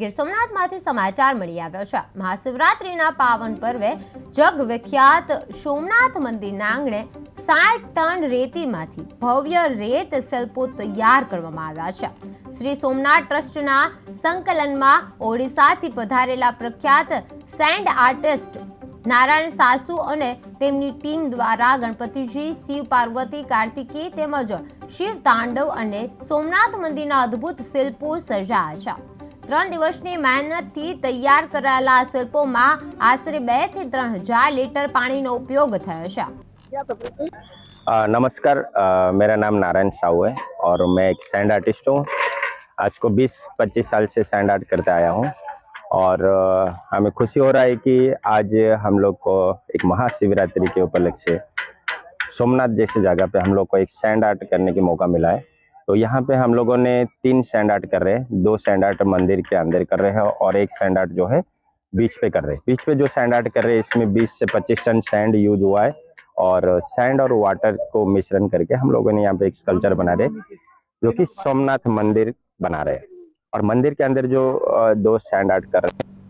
ગીર સોમનાથમાંથી સમાચાર મળી આવ્યો છે. મહાશિવરાત્રિના પાવન પર્વે જગવિખ્યાત સોમનાથ મંદિરના આંગણે સાઠ ટન રેતીમાંથી ભવ્ય રેત શિલ્પો તૈયાર કરવામાં આવ્યા છે. શ્રી સોમનાથ ટ્રસ્ટના સંકલનમાં ઓડિશાથી પધારેલા પ્રખ્યાત સેન્ડ આર્ટિસ્ટ નારાયણ સાસુ અને તેમની ટીમ દ્વારા ગણપતિજી, શિવ પાર્વતી, કાર્તિકી તેમજ શિવ તાંડવ અને સોમનાથ મંદિરના અદ્ભુત શિલ્પો સર્જાયા છે. ત્રણ દિવસની મહેનતથી તૈયાર કરાયેલા આ શિલ્પોમાં આશરે બે થી ત્રણ હજાર લીટર પાણીનો ઉપયોગ થયો છે अ, नमस्कार अ, मेरा नाम नारायण साहू है और मैं एक सैंड आर्टिस्ट हूँ आज को 20-25 साल से सैंड आर्ट करते आया हूँ और अ, हमें खुशी हो रहा है कि आज हम लोग को एक महाशिवरात्रि के उपलक्ष्य से सोमनाथ जैसी जगह पे हम लोग को एक सैंड आर्ट करने की मौका मिला है तो यहाँ पे हम लोगों ने तीन सैंड आर्ट कर रहे हैं। दो सैंड आर्ट मंदिर के अंदर कर रहे हैं और एक सैंड आर्ट जो है बीच पे कर रहे हैं। बीच पे जो सैंड आर्ट कर रहे हैं, इसमें 20 से 25 टन सैंड यूज़ हुआ है और सैंड और वाटर को मिश्रण करके हम लोगों ने यहाँ पे एक स्कल्पचर बना रहे जो कि सोमनाथ मंदिर बना रहे और मंदिर के अंदर जो दो सैंड आर्ट कर रहे हैं।